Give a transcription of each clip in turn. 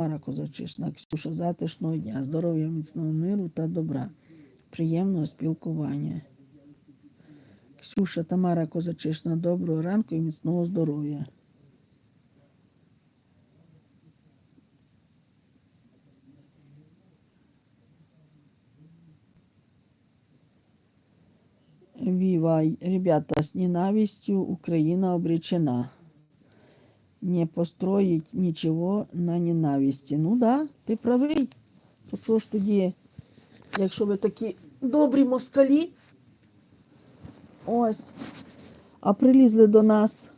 Тамара Козачишна, Ксюша, затишного дня, здоров'я, міцного миру та добра, приємного спілкування. Ксюша Тамара Козачишна, доброго ранку і міцного здоров'я. Вива, ребята, с ненавистью Украина обречена. Не построить нічого на ненависті. Ну да, ти правий. То чого ж тоді, якщо ви такі добрі москалі, ось, а прилізли до нас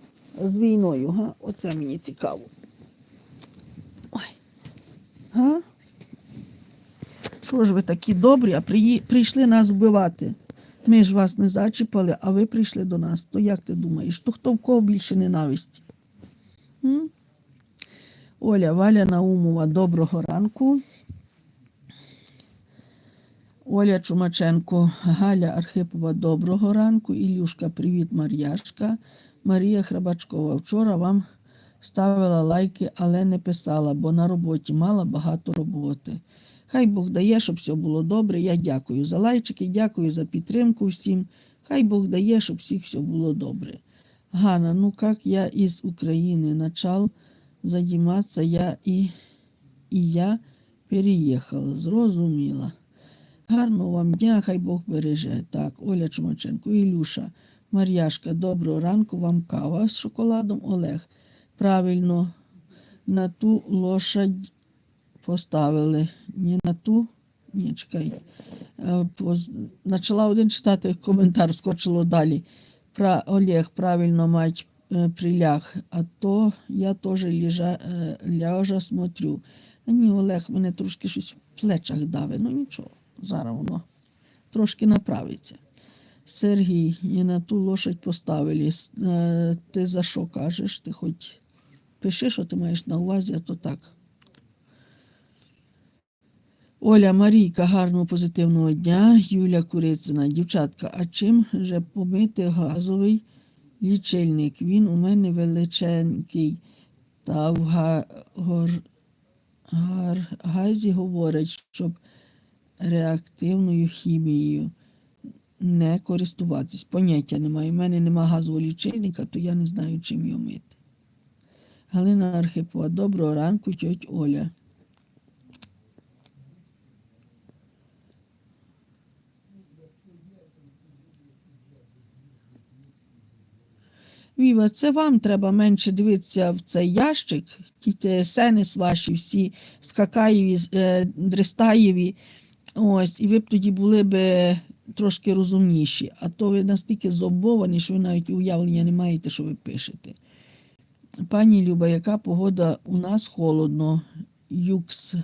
з війною, га? Оце мені цікаво. Ой. Га? Що ж ви такі добрі, а прийшли нас вбивати? Ми ж вас не зачіпали, а ви прийшли до нас. То як ти думаєш, то хто в кого більше ненависті? Оля Валя Наумова, доброго ранку. Оля Чумаченко, Галя Архипова, доброго ранку. Ілюшка, привіт, Мар'яшка. Марія Храбачкова. Вчора вам ставила лайки, але не писала, бо на роботі мала багато роботи. Хай Бог дає, щоб все було добре. Я дякую за лайчики, дякую за підтримку всім. Хай Бог дає, щоб всіх все було добре. Ганна, ну как я из Украины начал заниматься, я і, і я переїхала. Зрозуміла. Гарного вам дня, хай Бог береже. Так, Оля Чумаченко, Ілюша, Мар'яшка, доброго ранку, вам кава з шоколадом. Олег. Правильно, на ту лошадь поставили. Не на ту. Ні, чекай. Е, Почала один читати коментар, скочило далі. Олег правильно мать е, приляг, а то я теж лежа, е, ляжа смотрю. А ні, Олег мене трошки щось в плечах давить. Ну нічого, зараз воно трошки направиться. Сергій, і на ту лошадь поставили. Е, Ти за що кажеш? Ти хоч пиши, що ти маєш на увазі, а то так. Оля Марійка, гарного позитивного дня. Юля Курицина, дівчатка, а чим же помити газовий лічильник? Він у мене величенький. Та в га- гар- газі говорять, щоб реактивною хімією не користуватись. Поняття немає. У мене нема газового лічильника, то я не знаю, чим його мити. Галина Архипова, доброго ранку, тьоть Оля. Віва, це вам треба менше дивитися в цей ящик, ті сенес ваші всі скакаєві, е, дрестаєві. Ось, і ви б тоді були б трошки розумніші. А то ви настільки зобовані, що ви навіть уявлення не маєте, що ви пишете. Пані Люба, яка погода у нас холодно, юкс.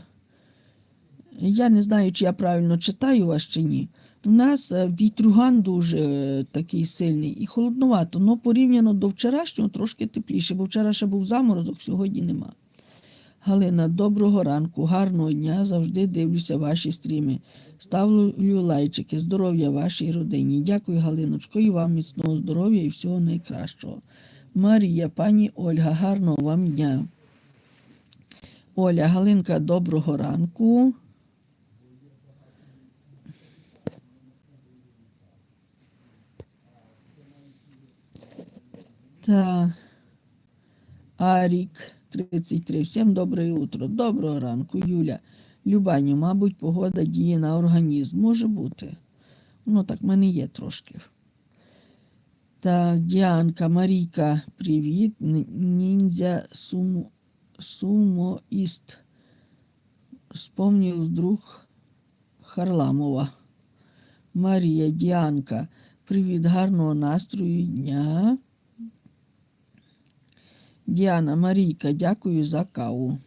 Я не знаю, чи я правильно читаю вас чи ні. У нас е, вітрюган дуже е, такий сильний і холодновато, але порівняно до вчорашнього трошки тепліше, бо вчора ще був заморозок, сьогодні нема. Галина, доброго ранку, гарного дня. Завжди дивлюся ваші стріми. Ставлю лайчики, здоров'я вашій родині. Дякую, Галиночко, і вам міцного здоров'я і всього найкращого. Марія, пані Ольга, гарного вам дня. Оля, Галинка, доброго ранку. Так. Арік 33. Всім добре утро. Доброго ранку, Юля. Любаню, мабуть, погода діє на організм. Може бути. Ну, так в мене є трошки. Так, Діанка, Марійка, привіт. Ніндзя сумо, сумоїст. Спомнив друг Харламова. Марія, Діанка, привіт, гарного настрою дня. Діана Марійка, дякую за каву.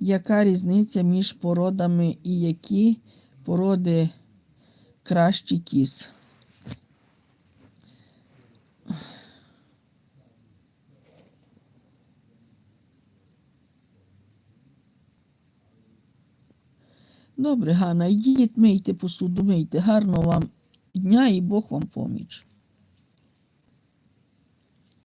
Яка різниця між породами і які породи кращі кіз? Добре, Ганна, йдіть, мийте посуду, мийте. Гарного вам дня і Бог вам поміч.